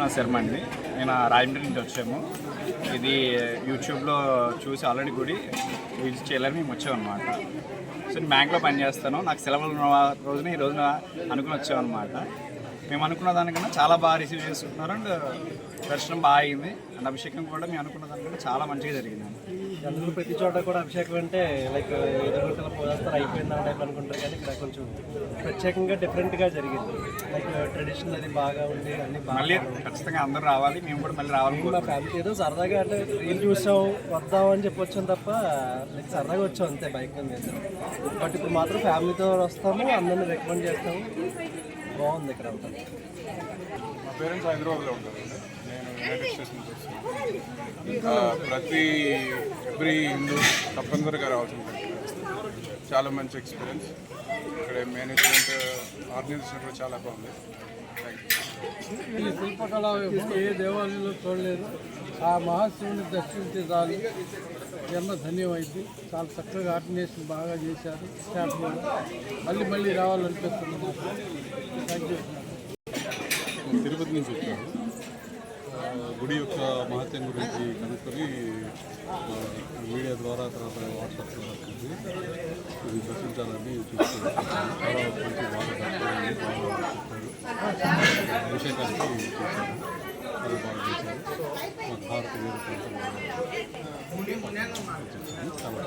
కృష్ణ శర్మ అండి. నేను రాజమండ్రి నుంచి వచ్చాము. ఇది యూట్యూబ్లో చూసి ఆల్రెడీ గుడి విజిట్ చేయాలని మేము వచ్చామన్నమాట సో నేను బ్యాంక్లో పనిచేస్తాను. నాకు సెలవులు ఉన్న రోజున ఈ రోజున అనుకుని వచ్చామన్నమాట మేము అనుకున్న దానికన్నా చాలా బాగా రిసీవ్ చేసుకుంటున్నారు అండ్ దర్శనం బాగా అయింది. అండ్ అభిషేకం కూడా మేము అనుకున్న దానికన్నా చాలా మంచిగా జరిగింది జనరల్ ప్రతి చోట కూడా అభిషేకం అంటే లైక్ ఎదురుగల పోస్తారు అయిపోయింది టైప్ అనుకుంటారు కానీ ఇక్కడ కొంచెం ప్రత్యేకంగా డిఫరెంట్గా జరిగింది. లైక్ ట్రెడిషన్ అది బాగా ఉంది అన్ని మళ్ళీ ఖచ్చితంగా అందరూ రావాలి మేము కూడా మళ్ళీ రావాలి మా ఫ్యామిలీ ఏదో సరదాగా అంటే రీల్ చూసాం వద్దాం అని చెప్పి వచ్చాం తప్ప లైక్ సరదాగా వచ్చాం అంతే బైక్ మీద. బట్ ఇప్పుడు మాత్రం ఫ్యామిలీతో వస్తాము అందరిని రికమెండ్ చేస్తాము. బాగుంది ఇక్కడ అంతా. మా పేరెంట్స్ హైదరాబాద్లో ఉంటారండి నేను యునైటెడ్ స్టేట్స్ నుంచి వస్తాను ఆ, ప్రతి ఎవ్రీ హిందూ తప్పనిసరిగా రావాల్సి ఉంటుంది. చాలా మంచి ఎక్స్పీరియన్స్ ఇక్కడ మేనేజ్మెంట్ ఆర్గనైజేషన్ కూడా చాలా బాగుంది. శిల్పకళ ఏ దేవాలయంలో చూడలేదు. ఆ మహాశివుని దర్శించే చాలు జన్మ ధన్యమైంది. చాలా చక్కగా ఆర్గనైజేషన్ బాగా చేశారు. స్టాఫ్ కూడా. మళ్ళీ మళ్ళీ రావాలనిపిస్తుంది తిరుపతి నుంచి వచ్చాను. గుడి యొక్క మహత్యం గురించి కనుక్కొని మీడియా ద్వారా తర్వాత వాట్సాప్ ద్వారా ఇది దర్శించాలని చూస్తున్నాను చాలా మంచి బాగా దర్శనాన్ని బాగా అభిషేకానికి చేశారు చాలా బాగా చేశారు. మాకు భారత వీర చాలా